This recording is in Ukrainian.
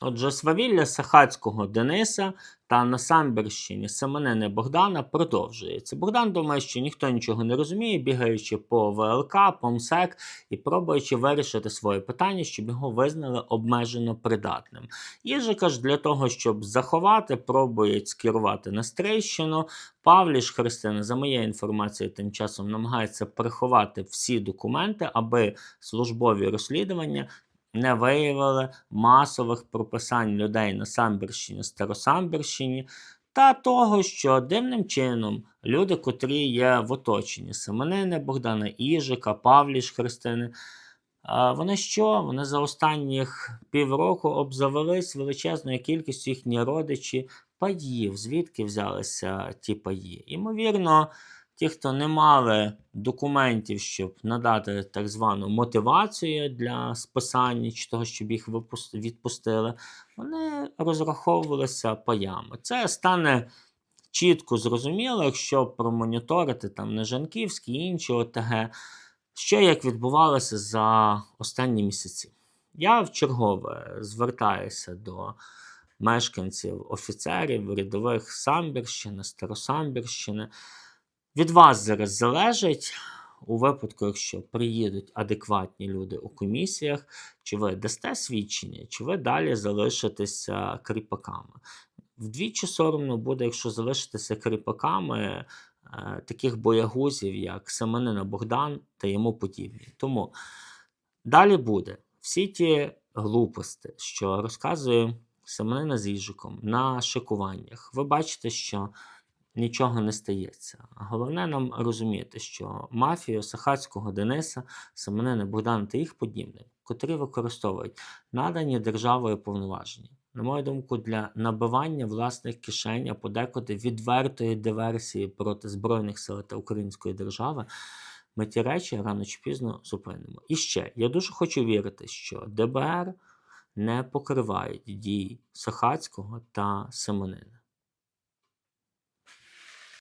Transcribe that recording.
Отже, свавілля Сахацького Дениса та на Самбірщині Семенини Богдана продовжується. Богдан думає, що ніхто нічого не розуміє, бігаючи по ВЛК, по МСЕК і пробуючи вирішити своє питання, щоб його визнали обмежено придатним. Їжика ж для того, щоб заховати, пробують скерувати на Стрийщину. Павліш Христина, за моєю інформацією, тим часом намагається приховати всі документи, аби службові розслідування не виявили масових прописань людей на Самбірщині, Старосамбірщині, та того, що дивним чином люди, котрі є в оточенні Семенини, Богдана Іжика, Павліш Христини, вони що? Вони за останніх півроку обзавелись величезною кількістю їхні родичі паїв. Звідки взялися ті паї? Імовірно, ті, хто не мали документів, щоб надати так звану мотивацію для списання чи того, щоб їх відпустили, вони розраховувалися паями. Це стане чітко зрозуміло, якщо промоніторити там Нежанківські і інші ОТГ, що як відбувалося за останні місяці. Я вчергове звертаюся до мешканців, офіцерів, рядових Самбірщини, Старосамбірщини. Від вас зараз залежить у випадку, якщо приїдуть адекватні люди у комісіях, чи ви дасте свідчення, чи ви далі залишитеся кріпаками. Вдвічі соромно буде, якщо залишитися кріпаками е, таких боягузів, як Семенина Богдан та йому подібні. Тому далі буде всі ті глупості, що розказує Семенина з Іжиком на шикуваннях. Ви бачите, що нічого не стається. Головне нам розуміти, що мафію Сахацького Дениса, Семенина Богдана та їх подібних, котрі використовують надані державою повноваження, на мою думку, для набивання власних кишень, а подекуди відвертої диверсії проти Збройних сил та Української держави, ми ті речі рано чи пізно зупинимо. І ще я дуже хочу вірити, що ДБР не покривають дії Сахацького та Семенина.